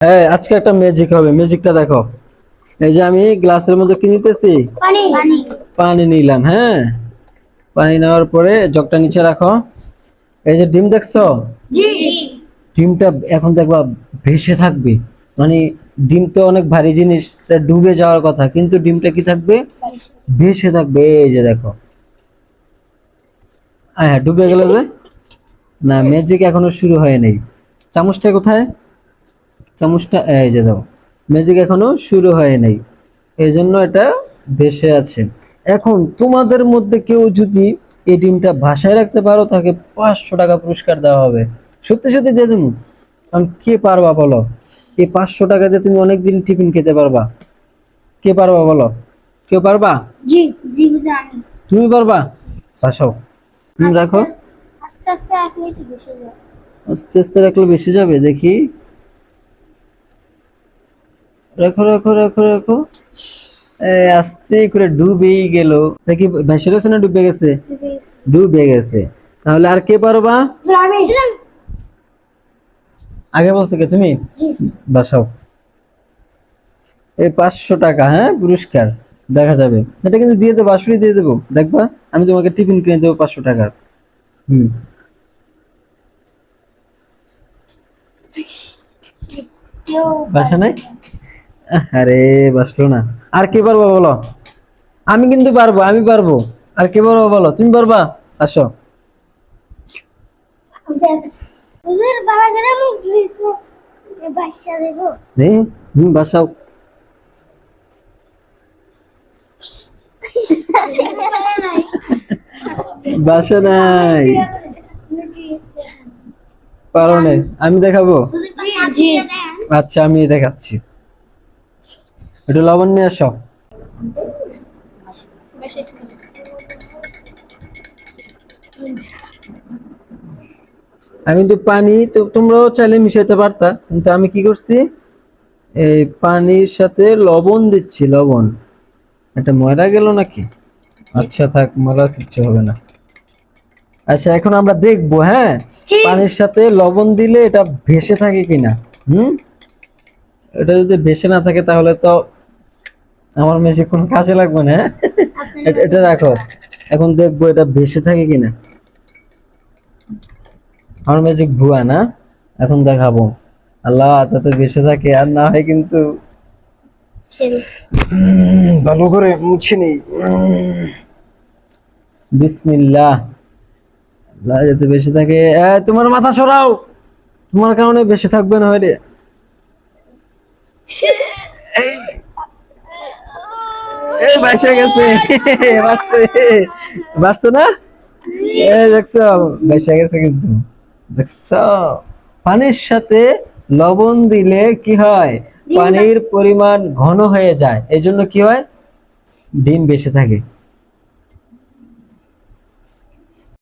হ্যাঁ আজকে একটা ম্যাজিক হবে ম্যাজিকটা দেখো। এই যে আমি গ্লাসের মধ্যে কি নিতেছি? পানি। পানি। পানি নিলাম হ্যাঁ? পানি নেওয়ার পরে জগটা নিচে রাখো। এই যে ডিম দেখছ? জি। ডিমটা এখন দেখবা ভেসে থাকবে। মানে ডিম তো অনেক ভারী জিনিস তা ডুবে যাওয়ার কথা কিন্তু ডিমটা কি থাকবে? ভেসে থাকবে এই যে দেখো। হ্যাঁ ডুবে গেল যে? না ম্যাজিক এখনও শুরু হয় নাই। চামচটা কোথায়? চামচটা এই যে দাও ম্যাজিক এখনও শুরু হয় নাই এই জন্য এটা ভেসে আছে এখন তোমাদের মধ্যে কেউ যদি এই ডিমটা ভাসায় রাখতে পারো তাকে পাঁচশো টাকা পুরস্কার দেওয়া হবে সত্যি সত্যি দিয়ে দেবো কারণ কে পারবা বলো এই পাঁচশো টাকা দিয়ে তুমি অনেকদিন টিফিন খেতে পারবা কে পারবা বলো কেউ পারবা জি জি জানি তুমি পারবা বাসাও তুমি রাখো আস্তে আস্তে বেশি আস্তে আস্তে রাখলে বেশি যাবে দেখি রাখো রাখো রাখো রাখো। আস্তে করে ডুবেই গেল। দেখি ভেসে রয়েছে না ডুবে গেছে? ডুবে গেছে। তাহলে আর কে পারবা? আগে বলছো কে তুমি? বাসাও। এই পাঁচশো টাকা হ্যাঁ? পুরস্কার। দেখা যাবে। এটা কিন্তু দিয়ে দেবো আসলে দিয়ে দেবো। দেখবা আমি তোমাকে টিফিন কিনে দেবো পাঁচশো টাকার হুম। বাসা নাই? আরে বাসলো না। আর কে পারব বলো? আমি কিন্তু পারব আমি পারব। আর কে পারব বলো? তুমি পারবা? আসো। বাসাও। বাসা নাই। পারো নাই। আমি দেখাবো? আচ্ছা আমি দেখাচ্ছি। একটু লবণ নিয়ে আসো আমি তো পানি তো তোমরাও চাইলে মিশাইতে পারতা কিন্তু আমি কি করছি? এই পানির সাথে লবণ দিচ্ছি লবণ। এটা ময়লা গেল নাকি? আচ্ছা থাক ময়লা কিচ্ছু হবে না। আচ্ছা এখন আমরা দেখব হ্যাঁ? পানির সাথে লবণ দিলে এটা ভেসে থাকে কিনা হুম? এটা যদি ভেসে না থাকে তাহলে তো আমার মেশে কোনো কাজে লাগবে না হ্যাঁ? এটা- রাখো। এখন দেখব এটা ভেসে থাকে কিনা। আমার ম্যাজিক ভুয়া না এখন দেখাবো। আল্লাহ যাতে বেঁচে থাকে আর না হয় কিন্তু ভালো করে মুছে নেই। বিসমিল্লাহ। আল্লাহ যাতে বেঁচে থাকে এ, তোমার মাথা সরাও। তোমার কারণে বেঁচে থাকবে না হলে এই বাসা গেছে। বাসছে। বাসছো না? এ দেখছ বাসা গেছে কিন্তু। দেখছ? পানির সাথে লবণ দিলে কি হয়? পানির পরিমাণ ঘন হয়ে যায়। এই জন্য কি হয়? ডিম বেশি থাকে।